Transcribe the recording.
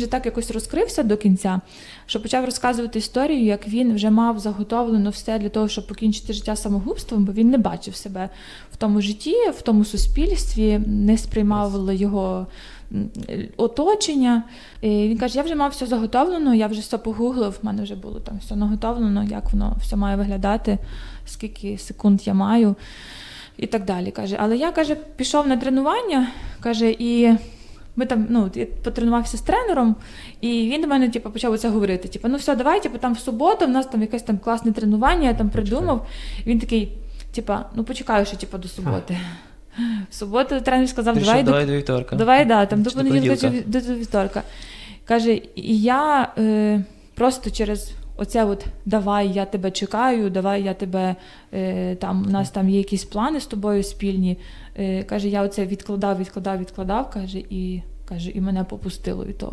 Вже так якось розкрився до кінця, що почав розказувати історію, як він вже мав заготовлено все для того, щоб покінчити життя самогубством, бо він не бачив себе в тому житті, в тому суспільстві, не сприймав його оточення. І він каже: я вже мав все заготовлено, я вже все погуглив, в мене вже було там все наготовлено, як воно все має виглядати, скільки секунд я маю. І так далі. Каже, але я каже, пішов на тренування, каже, і ми там, ну, я потренувався з тренером, і він до мене типу, почав оце говорити: типу, ну все, давай, типу, там в суботу, в нас там якесь там класне тренування, я там придумав. Він такий, типа, ну почекаю ще типу, до суботи. В суботу тренер сказав, Ти давай, що, давай до вівторка. Давай, да, там до до понеділка чи до, до вівторка. Каже, і я е, просто через оце от давай, я тебе чекаю, давай я тебе е, там, у нас там є якісь плани з тобою спільні. Е, каже, я оце відкладав, відкладав, відкладав, каже, і каже, і мене попустило від того.